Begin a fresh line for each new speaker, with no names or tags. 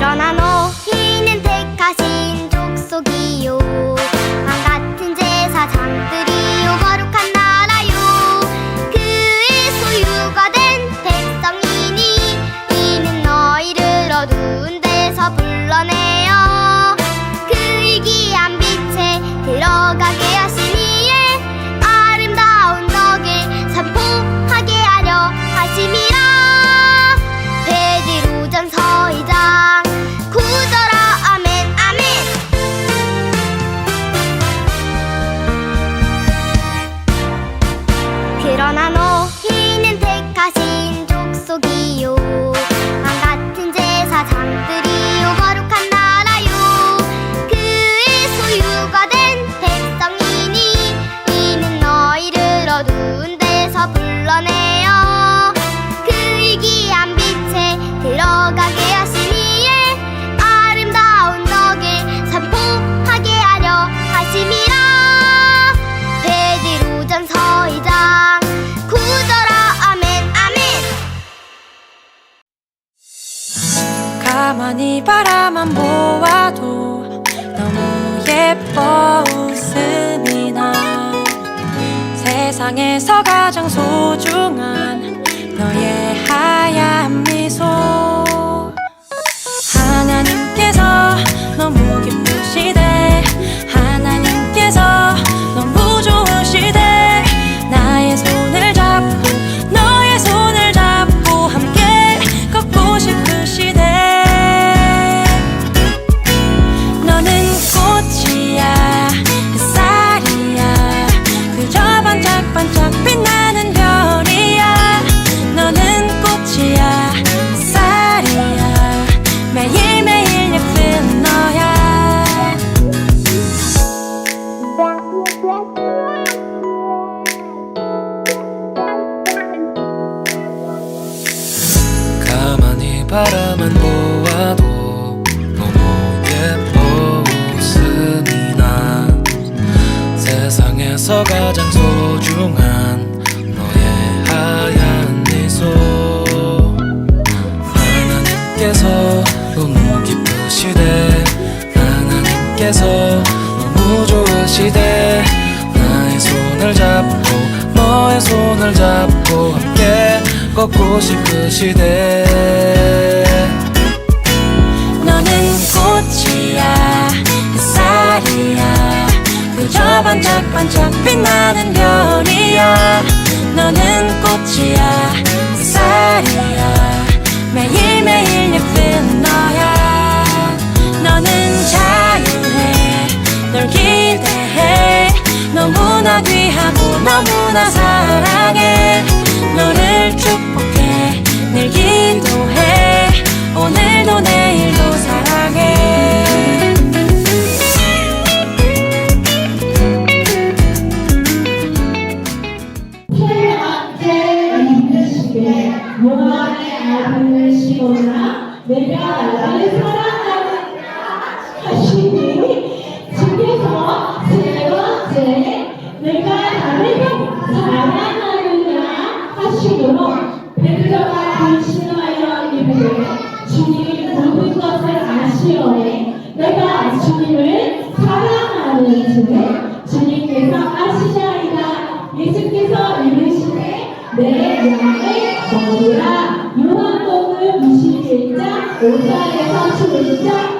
don't know.
가만히 바라만 보아도 너무 예뻐 웃음이 나. 세상에서 가장 소중한 너의 하얀 미소
바라만 보아도 너무 예뻐 웃음이 나 세상에서 가장 소중한 너의 하얀 미소. 하나님께서 너무 기쁘시대. 하나님께서 너무 좋으시대. 나의 손을 잡고 너의 손을 잡고 함께 걷고 싶으시대
반짝반짝 빛나는 별이야. 너는 꽃이야 햇살이야. 매일매일 예쁜 너야. 너는 자유해 널 기대해. 너무나 귀하고 너무나 사랑해
요한의 아들을 시거나 내가 나를 사랑하느냐 하시니 주께서 세 번째 내가 나를 사랑하느냐 하시므로 베드로가 근신하여 이르되 주님 모든 것을 아시오에 내가 주님을 사랑하는지를 주님께서 아시자이다. 예수께서 이르시되 내 양을 21장 5절에서 7절